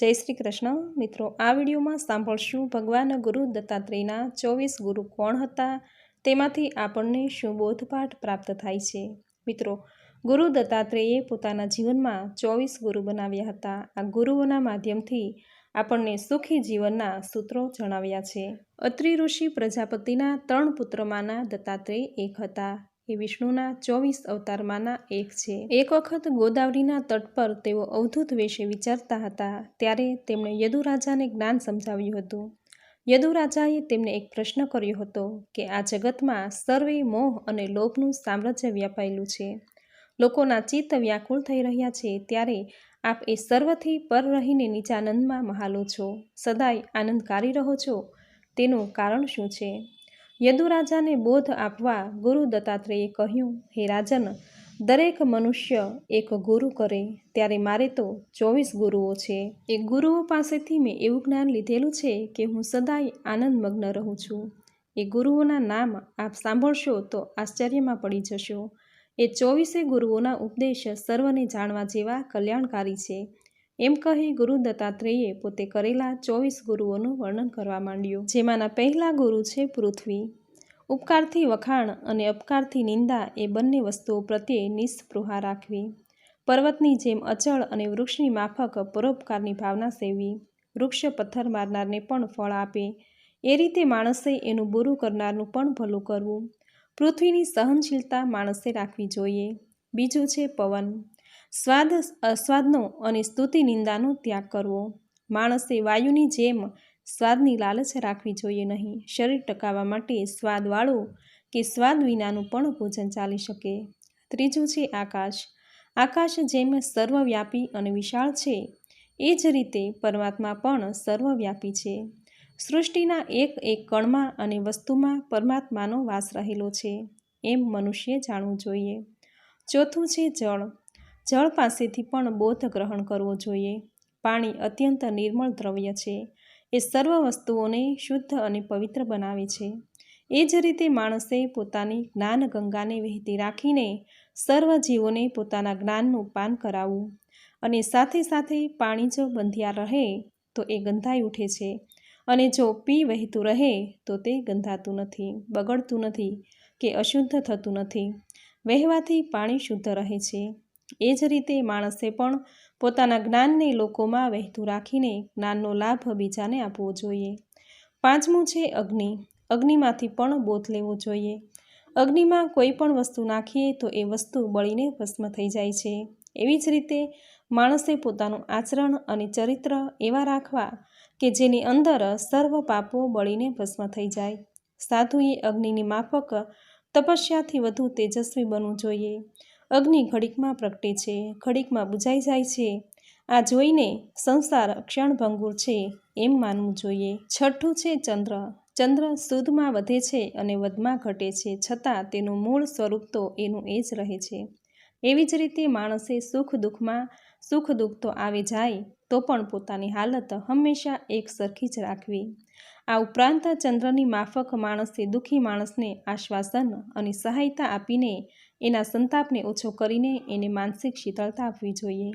જય શ્રી કૃષ્ણ. મિત્રો, આ વિડીયોમાં સાંભળશું ભગવાન ગુરુ દત્તાત્રેયના ચોવીસ ગુરુ કોણ હતા? તેમાંથી આપણને શું બોધપાઠ પ્રાપ્ત થાય છે? મિત્રો, ગુરુ દત્તાત્રેયે પોતાના જીવનમાં ચોવીસ ગુરુ બનાવ્યા હતા. આ ગુરુઓના માધ્યમથી આપણને સુખી જીવનના સૂત્રો જણાવ્યા છે. અત્રિ ઋષિ પ્રજાપતિના ત્રણ પુત્રમાંના દત્તાત્રેય એક હતા. એ વિષ્ણુના ચોવીસ અવતારમાંના એક છે. એક વખત ગોદાવરીના તટ પર તેઓ અવધૂત વિશે વિચારતા હતા, ત્યારે તેમણે યદુરાજાને જ્ઞાન સમજાવ્યું હતું. યદુરાજાએ તેમને એક પ્રશ્ન કર્યો હતો કે આ જગતમાં સર્વે મોહ અને લોભનું સામ્રાજ્ય વ્યાપાયેલું છે. લોકોના ચિત્ત વ્યાકુળ થઈ રહ્યા છે, ત્યારે આપ એ સર્વથી પર રહીને નીચાનંદમાં મહાલો છો સદાય આનંદકારી રહો છો. તેનું કારણ શું છે? યદુરાજાને બોધ આપવા ગુરુ દત્તાત્રેયે કહ્યું, હે રાજન, દરેક મનુષ્ય એક ગુરુ કરે, ત્યારે મારે તો ચોવીસ ગુરુઓ છે. એ ગુરુઓ પાસેથી મેં એવું જ્ઞાન લીધેલું છે કે હું સદાય આનંદમગ્ન રહું છું. એ ગુરુઓના નામ આપ સાંભળશો તો આશ્ચર્યમાં પડી જશો. એ ચોવીસે ગુરુઓના ઉપદેશ સર્વને જાણવા જેવા કલ્યાણકારી છે. એમ કહી ગુરુ દત્તાત્રેયે પોતે કરેલા ચોવીસ ગુરુઓનું વર્ણન કરવા માંડ્યું. જેમાંના પહેલા ગુરુ છે પૃથ્વી. ઉપકારથી વખાણ અને અપકારથી નિંદા એ બંને વસ્તુઓ પ્રત્યે નિસ્પૃહા રાખવી. પર્વતની જેમ અચળ અને વૃક્ષની માફક પરોપકારની ભાવના સેવી વૃક્ષ પથ્થર મારનારને પણ ફળ આપે. એ રીતે માણસે એનું બુરું કરનારનું પણ ભલું કરવું. પૃથ્વીની સહનશીલતા માણસે રાખવી જોઈએ. બીજું છે પવન. સ્વાદ અસ્વાદનો અને સ્તુતિ નિંદાનો ત્યાગ કરવો. માણસે વાયુની જેમ સ્વાદની લાલચ રાખવી જોઈએ નહીં. શરીર ટકાવવા માટે સ્વાદવાળું કે સ્વાદ વિનાનું પણ ભોજન ચાલી શકે. ત્રીજું છે આકાશ. આકાશ જેમ સર્વવ્યાપી અને વિશાળ છે, એ જ રીતે પરમાત્મા પણ સર્વવ્યાપી છે. સૃષ્ટિના એક એક કણમાં અને વસ્તુમાં પરમાત્માનો વાસ રહેલો છે, એમ મનુષ્યે જાણવું જોઈએ. ચોથું છે જળ. જળ પાસેથી પણ બોધ ગ્રહણ કરવો જોઈએ. પાણી અત્યંત નિર્મળ દ્રવ્ય છે. એ સર્વ વસ્તુઓને શુદ્ધ અને પવિત્ર બનાવે છે. એ જ રીતે માણસે પોતાની જ્ઞાન ગંગાને વહેતી રાખીને સર્વ જીવોને પોતાના જ્ઞાનનું પાન કરાવવું અને સાથે સાથે પાણી જો બંધિયા રહે તો એ ગંધાઈ ઉઠે છે અને જો પી વહેતું રહે તો તે ગંધાતું નથી, બગડતું નથી કે અશુદ્ધ થતું નથી. વહેવાથી પાણી શુદ્ધ રહે છે. એ જ રીતે માણસે પણ પોતાના જ્ઞાનને લોકોમાં વહેતું રાખીને જ્ઞાનનો લાભ બીજાને આપવો જોઈએ. પાંચમું છે અગ્નિ. અગ્નિમાંથી પણ બોધ લેવો જોઈએ. અગ્નિમાં કોઈ પણ વસ્તુ નાખીએ તો એ વસ્તુ બળીને ભસ્મ થઈ જાય છે. એવી જ રીતે માણસે પોતાનું આચરણ અને ચરિત્ર એવા રાખવા કે જેની અંદર સર્વ પાપો બળીને ભસ્મ થઈ જાય. સાધુએ અગ્નિની માફક તપસ્યાથી વધુ તેજસ્વી બનવું જોઈએ. અગ્નિ ઘડીકમાં પ્રગટે છે, ઘડીકમાં બુજાઈ જાય છે. આ જોઈને સંસાર ક્ષણભંગુર છે એમ માનવું જોઈએ. છઠ્ઠું છે ચંદ્ર. ચંદ્ર સુદમાં વધે છે અને વધમાં ઘટે છે, છતાં તેનું મૂળ સ્વરૂપ તો એનું એ જ રહે છે. એવી જ રીતે માણસે સુખ દુઃખમાં સુખ દુઃખ તો આવે જાય, તો પણ પોતાની હાલત હંમેશા એક સરખી જ રાખવી. આ ઉપરાંત ચંદ્રની માફક માણસે દુઃખી માણસને આશ્વાસન અને સહાયતા આપીને એના સંતાપને ઓછો કરીને એને માનસિક શીતળતા આપવી જોઈએ.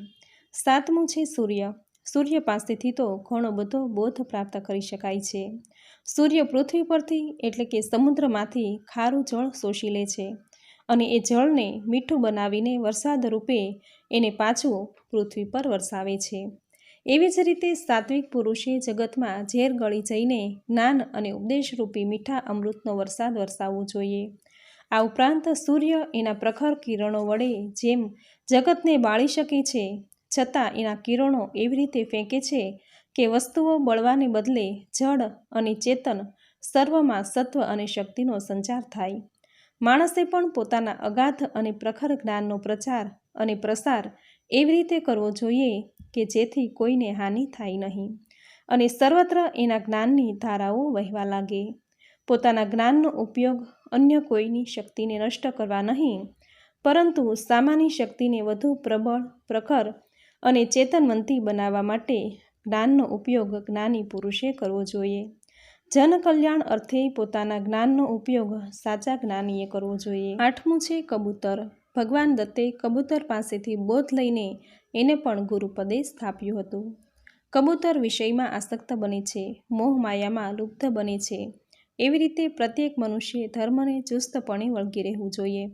સાતમું છે સૂર્ય. સૂર્ય પાસેથી તો ઘણો બધો બોધ પ્રાપ્ત કરી શકાય છે. સૂર્ય પૃથ્વી પરથી એટલે કે સમુદ્રમાંથી ખારું જળ શોષી લે છે અને એ જળને મીઠું બનાવીને વરસાદ રૂપે એને પાછું પૃથ્વી પર વરસાવે છે. એવી જ રીતે સાત્વિક પુરુષે જગતમાં ઝેર ગળી જઈને જ્ઞાન અને ઉપદેશરૂપી મીઠા અમૃતનો વરસાદ વરસાવવો જોઈએ. આ ઉપરાંત સૂર્ય એના પ્રખર કિરણો વડે જેમ જગતને બાળી શકે છે, છતાં એના કિરણો એવી રીતે ફેંકે છે કે વસ્તુઓ બળવાને બદલે જળ અને ચેતન સર્વમાં સત્વ અને શક્તિનો સંચાર થાય. માણસે પણ પોતાના અગાધ અને પ્રખર જ્ઞાનનો પ્રચાર અને પ્રસાર એવી રીતે કરવો જોઈએ કે જેથી કોઈને હાનિ થાય નહીં અને સર્વત્ર એના જ્ઞાનની ધારાઓ વહેવા લાગે. પોતાના જ્ઞાનનો ઉપયોગ અન્ય કોઈની શક્તિને નષ્ટ કરવા નહીં. પરંતુ સામાની શક્તિને વધુ પ્રબળ, પ્રખર અને ચેતનવંતી બનાવવા માટે જ્ઞાનનો ઉપયોગ જ્ઞાની પુરુષે કરવો જોઈએ. જનકલ્યાણ અર્થે પોતાના જ્ઞાનનો ઉપયોગ સાચા જ્ઞાનીએ કરવો જોઈએ. આઠમું છે કબૂતર. ભગવાન દત્તે કબૂતર પાસેથી બોધ લઈને એને પણ ગુરુપદે સ્થાપ્યું હતું. કબૂતર વિષયમાં આસક્ત બને છે. મોહ માયામાં લુપ્ત બને છે. એવી રીતે પ્રત્યેક મનુષ્યે ધર્મને ચુસ્તપણે વળગી રહેવું જોઈએ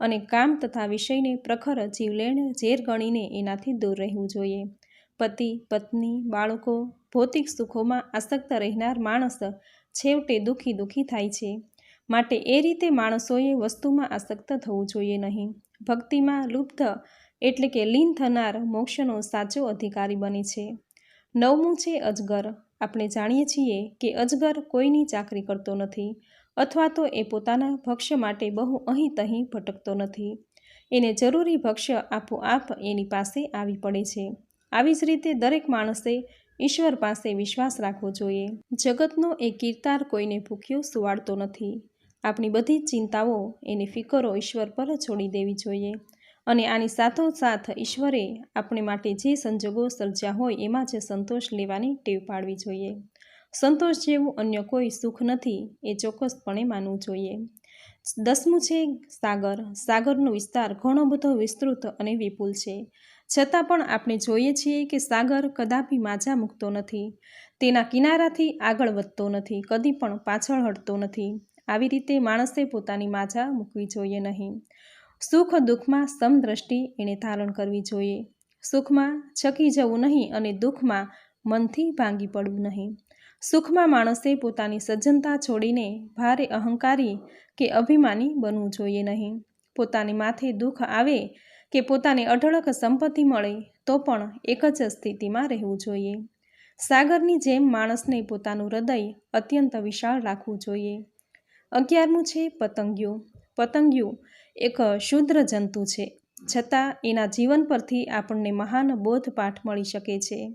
અને કામ તથા વિષયને પ્રખર જીવલેણ ઝેર ગણીને એનાથી દૂર રહેવું જોઈએ. પતિ, પત્ની, બાળકો ભૌતિક સુખોમાં આસક્ત રહેનાર માણસ છેવટે દુઃખી દુઃખી થાય છે. માટે એ રીતે માણસોએ વસ્તુમાં આસક્ત થવું જોઈએ નહીં. ભક્તિમાં લુપ્ત એટલે કે લીન થનાર મોક્ષનો સાચો અધિકારી બને છે. નવમું છે અજગર. આપણે જાણીએ છીએ કે અજગર કોઈની ચાકરી કરતો નથી અથવા તો એ પોતાના ભક્ષ્ય માટે બહુ અહીં તહીં ભટકતો નથી. એને જરૂરી ભક્ષ્ય આપોઆપ એની પાસે આવી પડે છે. આવી જ રીતે દરેક માણસે ઈશ્વર પાસે વિશ્વાસ રાખવો જોઈએ. જગતનો એ કીર્તાર કોઈને ભૂખ્યો સુવાડતો નથી. આપણી બધી ચિંતાઓ, એની ફિકરો ઈશ્વર પર છોડી દેવી જોઈએ. અને આની સાથોસાથ ઈશ્વરે આપણે માટે જે સંજોગો સર્જ્યા હોય એમાં જ સંતોષ લેવાની ટેવ પાડવી જોઈએ. સંતોષ જેવું અન્ય કોઈ સુખ નથી એ ચોક્કસપણે માનવું જોઈએ. દસમું છે સાગર. સાગરનો વિસ્તાર ઘણો બધો વિસ્તૃત અને વિપુલ છે. છતાં પણ આપણે જોઈએ છીએ કે સાગર કદાપી માજા મૂકતો નથી. તેના કિનારાથી આગળ વધતો નથી, કદી પણ પાછળ હટતો નથી. આવી રીતે માણસે પોતાની માજા મૂકવી જોઈએ નહીં. સુખ દુઃખમાં સમદ્રષ્ટિ એણે ધારણ કરવી જોઈએ. સુખમાં છકી જવું નહીં અને દુઃખમાં મનથી ભાંગી પડવું નહીં. સુખમાં માણસે પોતાની સજ્જનતા છોડીને ભારે અહંકારી કે અભિમાની બનવું જોઈએ નહીં. પોતાની માથે દુઃખ આવે કે પોતાને અઢળક સંપત્તિ મળે તો પણ એક જ સ્થિતિમાં રહેવું જોઈએ. સાગરની જેમ માણસને પોતાનું હૃદય અત્યંત વિશાળ રાખવું જોઈએ. અગિયારમું છે પતંગિયું. પતંગિયું એક શુદ્ર જંતુ છે. છતાં એના જીવન પરથી આપણને મહાન બોધપાઠ મળી શકે છે.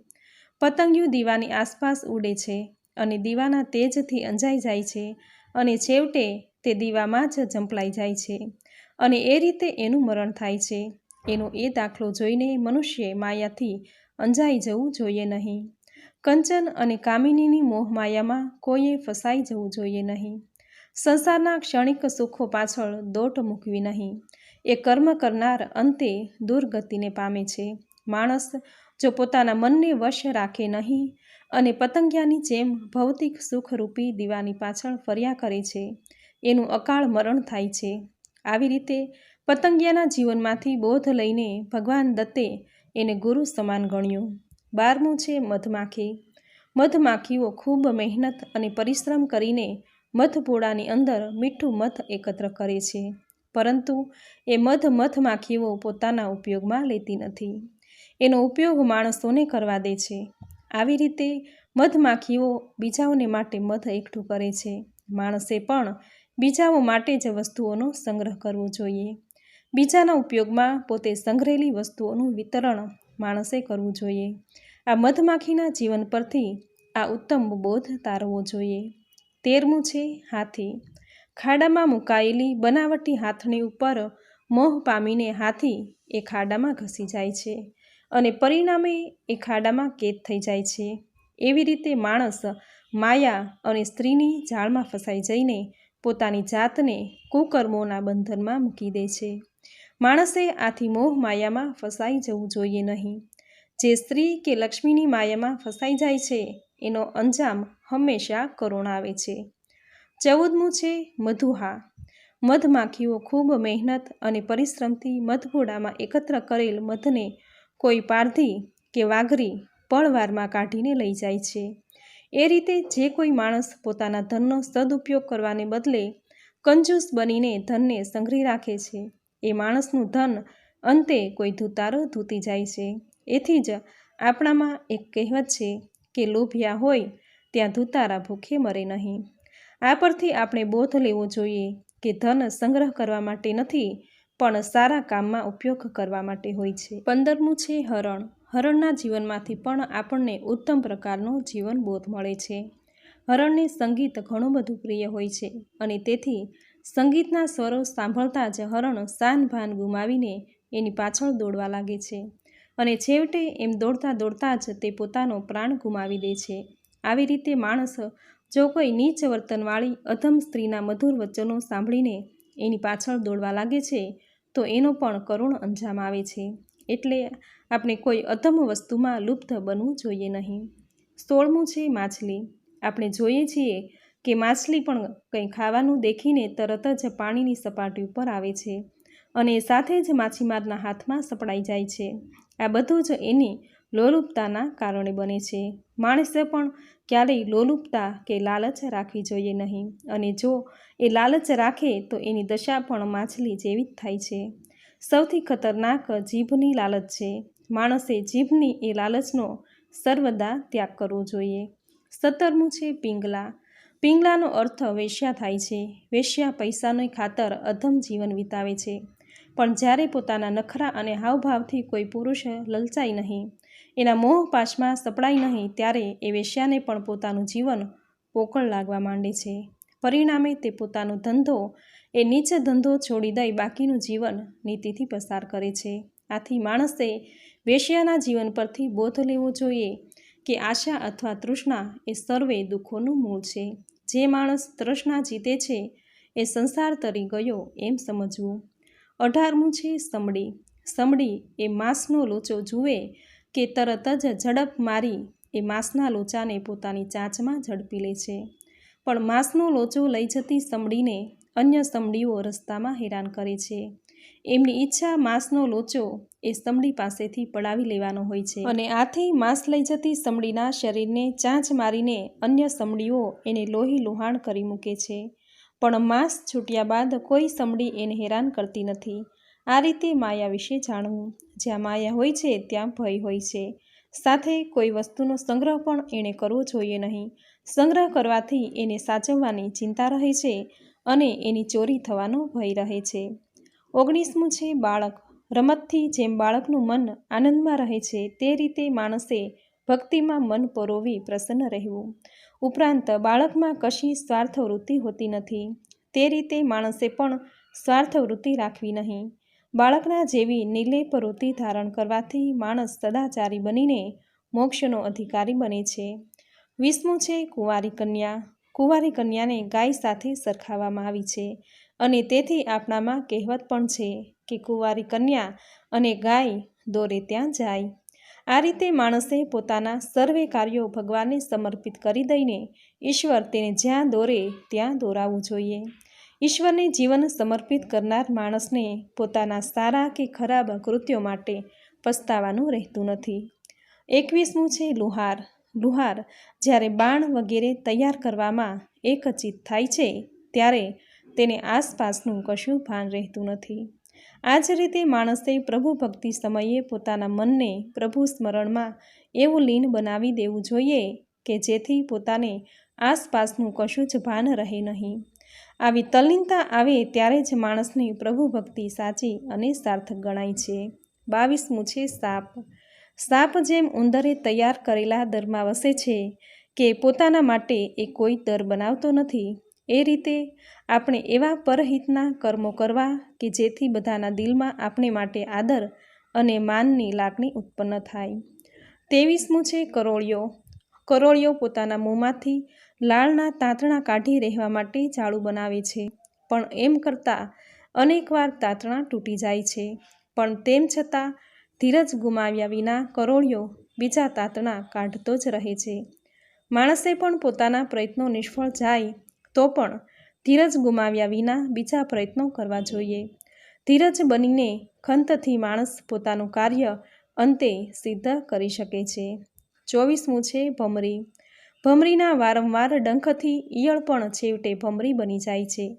પતંગિયું દીવાની આસપાસ ઉડે છે અને દીવાના તેજથી અંજાઈ જાય છે અને છેવટે તે દીવામાં જ ઝંપલાઈ જાય છે અને એ રીતે એનું મરણ થાય છે. એનો એ દાખલો જોઈને મનુષ્ય માયાથી અંજાઈ જવું જોઈએ નહીં. કંચન અને કામિનીની મોહ માયામાં કોઈએ ફસાઈ જવું જોઈએ નહીં. સંસારના ક્ષણિક સુખો પાછળ દોટ મૂકવી નહીં. એ કર્મ કરનાર અંતે દુર્ગતિને પામે છે. માણસ જો પોતાના મનને વશ રાખે નહીં અને પતંગિયાની જેમ ભૌતિક સુખરૂપી દીવાની પાછળ ફર્યા કરે છે, એનું અકાળ મરણ થાય છે. આવી રીતે પતંગિયાના જીવનમાંથી બોધ લઈને ભગવાન દત્તે એને ગુરુ સમાન ગણ્યું. બારમું છે મધમાખી. મધમાખીઓ ખૂબ મહેનત અને પરિશ્રમ કરીને મધપોળાની અંદર મીઠું મધ એકત્ર કરે છે. પરંતુ એ મધ મધમાખીઓ પોતાના ઉપયોગમાં લેતી નથી. એનો ઉપયોગ માણસોને કરવા દે છે. આવી રીતે મધમાખીઓ બીજાઓને માટે મધ એકઠું કરે છે. માણસે પણ બીજાઓ માટે જ વસ્તુઓનો સંગ્રહ કરવો જોઈએ. બીજાના ઉપયોગમાં પોતે સંગ્રહેલી વસ્તુઓનું વિતરણ માણસે કરવું જોઈએ. આ મધમાખીના જીવન પરથી આ ઉત્તમ બોધ તારવો જોઈએ. તેરમું છે હાથી. ખાડામાં મુકાયેલી બનાવટી હાથણી ઉપર મોહ પામીને હાથી એ ખાડામાં ઘસી જાય છે અને પરિણામે એ ખાડામાં કેદ થઈ જાય છે. એવી રીતે માણસ માયા અને સ્ત્રીની જાળમાં ફસાઈ જઈને પોતાની જાતને કુકર્મોના બંધનમાં મૂકી દે છે. માણસે આથી મોહ માયામાં ફસાઈ જવું જોઈએ નહીં. જે સ્ત્રી કે લક્ષ્મીની માયામાં ફસાઈ જાય છે એનો અંજામ હંમેશા કરુણ આવે છે. ચૌદમું છે મધુહા. મધમાખીઓ ખૂબ મહેનત અને પરિશ્રમથી મધગોડામાં એકત્ર કરેલ મધને કોઈ પારધી કે વાઘરી પળવારમાં કાઢીને લઈ જાય છે. એ રીતે જે કોઈ માણસ પોતાના ધનનો સદુપયોગ કરવાને બદલે કંજૂસ બનીને ધનને સંઘરી રાખે છે. એ માણસનું ધન અંતે કોઈ ધૂતારો ધૂતી જાય છે. એથી જ આપણામાં એક કહેવત છે કે લોભિયા હોય, ત્યાં ધૂતારા ભૂખે મરે નહીં. આ પરથી આપણે બોધ લેવો જોઈએ કે ધન સંગ્રહ કરવા માટે નથી, પણ સારા કામમાં ઉપયોગ કરવા માટે હોય છે. પંદરમું છે હરણ. હરણના જીવનમાંથી પણ આપણને ઉત્તમ પ્રકારનો જીવન બોધ મળે છે. હરણને સંગીત ઘણું બધું પ્રિય હોય છે અને તેથી સંગીતના સ્વરો સાંભળતા જ હરણ સાન ભાન ગુમાવીને એની પાછળ દોડવા લાગે છે. અને છેવટે એમ દોડતા દોડતા જ તે પોતાનો પ્રાણ ગુમાવી દે છે. આવી રીતે માણસ જો કોઈ નીચ વર્તનવાળી અધમ સ્ત્રીના મધુર વચનો સાંભળીને એની પાછળ દોડવા લાગે છે, તો એનો પણ કરુણ અંજામ આવે છે. એટલે આપણે કોઈ અધમ વસ્તુમાં લુપ્ત બનવું જોઈએ નહીં. સોળમું છે માછલી. આપણે જોઈએ છીએ કે માછલી પણ કંઈ ખાવાનું દેખીને તરત જ પાણીની સપાટી ઉપર આવે છે. અને સાથે જ માછીમારના હાથમાં સપડાઈ જાય છે. આ બધું જ એની લોલુપતાના કારણે બને છે. માણસે પણ ક્યારેય લોલુપતા કે લાલચ રાખવી જોઈએ નહીં અને જો એ લાલચ રાખે તો એની દશા પણ માછલી જેવી જ થાય છે. સૌથી ખતરનાક જીભની લાલચ છે. માણસે જીભની એ લાલચનો સર્વદા ત્યાગ કરવો જોઈએ. સત્તરમું છે પિંગલા. પિંગલાનો અર્થ વેશ્યા થાય છે. વેશ્યા પૈસાની ખાતર અધમ જીવન વિતાવે છે. પણ જ્યારે પોતાના નખરા અને હાવભાવથી કોઈ પુરુષ લલચાય નહીં, એના મોહ પાશમાં સપડાય નહીં, ત્યારે એ વેશ્યાને પણ પોતાનું જીવન પોકળ લાગવા માંડે છે. પરિણામે તે પોતાનો ધંધો, એ નીચે ધંધો છોડી દઈ બાકીનું જીવન નીતિથી પસાર કરે છે. આથી માણસે વેશ્યાના જીવન પરથી બોધ લેવો જોઈએ કે આશા અથવા તૃષ્ણા એ સર્વે દુઃખોનું મૂળ છે. જે માણસ તૃષ્ણા જીતે છે, એ સંસાર તરી ગયો એમ સમજવું. અઢારમું છે સમડી. સમડી એ માંસનો લોચો જુએ કે તરત જ ઝડપ મારી એ માંસના લોચાને પોતાની ચાંચમાં ઝડપી લે છે. પણ માંસનો લોચો લઈ જતી સમડીને અન્ય સમડીઓ રસ્તામાં હેરાન કરે છે. એમની ઈચ્છા માંસનો લોચો એ સમડી પાસેથી પડાવી લેવાનો હોય છે. અને આથી માંસ લઈ જતી સમડીના શરીરને ચાંચ મારીને અન્ય સમડીઓ એને લોહી લુહાણ કરી મૂકે છે. પણ માંસ છૂટ્યા બાદ કોઈ સમડી એને હેરાન કરતી નથી. આ રીતે માયા વિશે જાણવું. જ્યાં માયા હોય છે, ત્યાં ભય હોય છે. સાથે કોઈ વસ્તુનો સંગ્રહ પણ એણે કરવો જોઈએ નહીં. સંગ્રહ કરવાથી એને સાચવવાની ચિંતા રહે છે અને એની ચોરી થવાનો ભય રહે છે. ઓગણીસમું છે બાળક. રમતથી જેમ બાળકનું મન આનંદમાં રહે છે, તે રીતે માણસે ભક્તિમાં મન પરોવી પ્રસન્ન રહેવું. ઉપરાંત બાળકમાં કશી સ્વાર્થવૃત્તિ હોતી નથી. તે રીતે માણસે પણ સ્વાર્થ વૃત્તિ રાખવી નહીં. બાળકના જેવી નિર્લેપ વૃત્તિ ધારણ કરવાથી માણસ સદાચારી બનીને મોક્ષનો અધિકારી બને છે. વીસમું છે કુંવારી કન્યા. કુંવારી કન્યાને ગાય સાથે સરખાવવામાં આવી છે અને તેથી આપણામાં કહેવત પણ છે કે કુંવારી કન્યા અને ગાય દોરે ત્યાં જાય. આ રીતે માણસે પોતાના સર્વે કાર્યો ભગવાનને સમર્પિત કરી દઈને ઈશ્વર તેને જ્યાં દોરે ત્યાં દોરાવવું જોઈએ. ઈશ્વરને જીવન સમર્પિત કરનાર માણસને પોતાના સારા કે ખરાબ કૃત્યો માટે પસ્તાવાનું રહેતું નથી. એકવીસમું છે લુહાર. લુહાર જ્યારે બાણ વગેરે તૈયાર કરવામાં એકચિત થાય છે, ત્યારે તેને આસપાસનું કશું ભાન રહેતું નથી. આ જ રીતે માણસે પ્રભુ ભક્તિ સમયે પોતાના મનને પ્રભુ સ્મરણમાં એવું લીન બનાવી દેવું જોઈએ કે જેથી પોતાને આસપાસનું કશું જ ભાન રહે નહીં. આવી તલ્લીનતા આવે ત્યારે જ માણસની પ્રભુ ભક્તિ સાચી અને સાર્થક ગણાય છે. બાવીસમું છે સાપ. સાપ જેમ ઉંદરે તૈયાર કરેલા દરમાં વસે છે કે પોતાના માટે એ કોઈ દર બનાવતો નથી. એ રીતે આપણે એવા પરહિતના કર્મો કરવા કે જેથી બધાના દિલમાં આપણે માટે આદર અને માનની લાગણી ઉત્પન્ન થાય. તેવીસમું છે કરોળિયો. કરોળિયો પોતાના મોંમાંથી લાળના તાંતણા કાઢી રહેવા માટે ચાળું બનાવે છે, પણ એમ કરતાં અનેકવાર તાંતણા તૂટી જાય છે. પણ તેમ છતાં ધીરજ ગુમાવ્યા વિના કરોળિયો બીજા તાંતણા કાઢતો જ રહે છે. માણસે પણ પોતાના પ્રયત્નો નિષ્ફળ જાય તો પણ ધીરજ ગુમાવ્યા વિના બીજા પ્રયત્નો કરવા જોઈએ. ધીરજ બનીને ખંતથી માણસ પોતાનું કાર્ય અંતે સિદ્ધ કરી શકે છે. ચોવીસમું છે ભમરી. ભમરીના વારંવાર ડંખથી ઈયળ પણ છેવટે ભમરી બની જાય છે.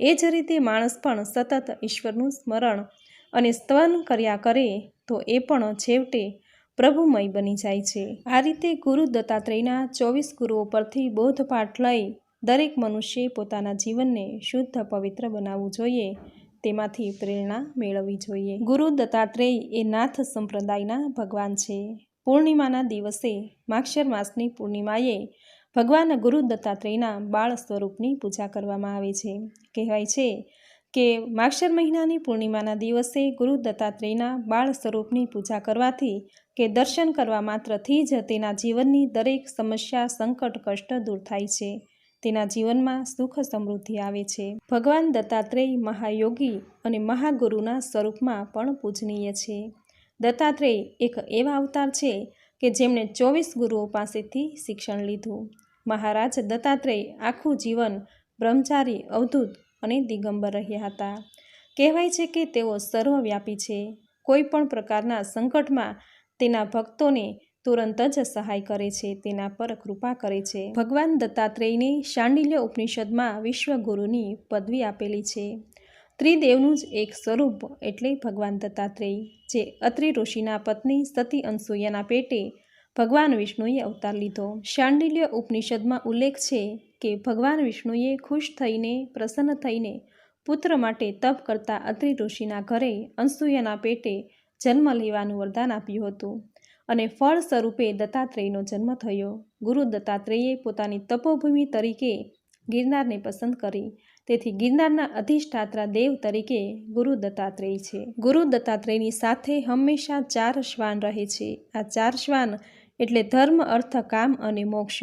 એ જ રીતે માણસ પણ સતત ઈશ્વરનું સ્મરણ અને સ્તવન કર્યા કરે તો એ પણ છેવટે પ્રભુમય બની જાય છે. આ રીતે ગુરુ દત્તાત્રેયના ચોવીસ ગુરુઓ પરથી બોધપાઠ લઈ દરેક મનુષ્યે પોતાના જીવનને શુદ્ધ, પવિત્ર બનાવવું જોઈએ, તેમાંથી પ્રેરણા મેળવવી જોઈએ. ગુરુ દત્તાત્રેય એ નાથ સંપ્રદાયના ભગવાન છે. પૂર્ણિમાના દિવસે માક્ષર માસની પૂર્ણિમાએ ભગવાન ગુરુ દત્તાત્રેયના બાળ સ્વરૂપની પૂજા કરવામાં આવે છે. કહેવાય છે કે માક્ષર મહિનાની પૂર્ણિમાના દિવસે ગુરુ દત્તાત્રેયના બાળ સ્વરૂપની પૂજા કરવાથી કે દર્શન કરવા માત્રથી જ તેના જીવનની દરેક સમસ્યા, સંકટ, કષ્ટ દૂર થાય છે. તેના જીવનમાં સુખ સમૃદ્ધિ આવે છે. ભગવાન દત્તાત્રેય મહાયોગી અને મહાગુરુના સ્વરૂપમાં પણ પૂજનીય છે. દત્તાત્રેય એક એવા અવતાર છે કે જેમણે ચોવીસ ગુરુઓ પાસેથી શિક્ષણ લીધું. મહારાજ દત્તાત્રેય આખું જીવન બ્રહ્મચારી, અવધૂત અને દિગંબર રહ્યા હતા. કહેવાય છે કે તેઓ સર્વવ્યાપી છે. કોઈ પણ પ્રકારના સંકટમાં તેના ભક્તોને તુરંત જ સહાય કરે છે, તેના પર કૃપા કરે છે. ભગવાન દત્તાત્રેયને શાંડિલ્ય ઉપનિષદમાં વિશ્વગુરુની પદવી આપેલી છે. ત્રિદેવનું જ એક સ્વરૂપ એટલે ભગવાન દત્તાત્રેય, જે અત્રિ ઋષિના પત્ની સતી અનસૂયાના પેટે ભગવાન વિષ્ણુએ અવતાર લીધો. શાંડિલ્ય ઉપનિષદમાં ઉલ્લેખ છે કે ભગવાન વિષ્ણુએ ખુશ થઈને, પ્રસન્ન થઈને પુત્ર માટે તપ કરતા અત્રિ ઋષિના ઘરે અનસૂયાના પેટે જન્મ લેવાનું વરદાન આપ્યું હતું. અને ફળ સ્વરૂપે દત્તાત્રેયનો જન્મ થયો. ગુરુ દત્તાત્રેયે પોતાની તપોભૂમિ તરીકે ગિરનારને પસંદ કરી. તેથી ગિરનારના અધિષ્ઠાત્રા દેવ તરીકે ગુરુ દત્તાત્રેય છે. ગુરુ દત્તાત્રેયની સાથે હંમેશા ચાર શ્વાન રહે છે. આ ચાર શ્વાન એટલે ધર્મ, અર્થ, કામ અને મોક્ષ.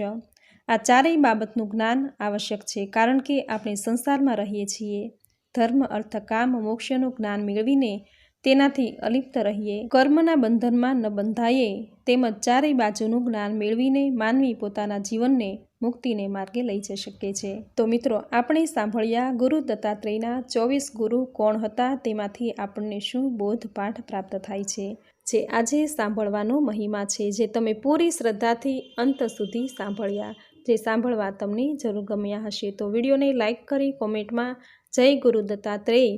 આ ચારેય બાબતનું જ્ઞાન આવશ્યક છે, કારણ કે આપણે સંસારમાં રહીએ છીએ. ધર્મ, અર્થ, કામ, મોક્ષનું જ્ઞાન મેળવીને તેનાથી અલિપ્ત રહીએ. કર્મના બંધનમાં ન બંધાઈએ તેમજ ચારેય બાજુનું જ્ઞાન મેળવીને માનવી પોતાના જીવનને મુક્તિને માર્ગે લઈ જઈ શકે છે. તો મિત્રો, આપણે સાંભળ્યા ગુરુ દત્તાત્રેયના ચોવીસ ગુરુ કોણ હતા? તેમાંથી આપણને શું બોધ પાઠ પ્રાપ્ત થાય છે? જે આજે સાંભળવાનો મહિમા છે, જે તમે પૂરી શ્રદ્ધાથી અંત સુધી સાંભળ્યા. જે સાંભળવા તમને જરૂર ગમ્યા હશે તો વિડીયોને લાઇક કરી કોમેન્ટમાં જય ગુરુ દત્તાત્રેય.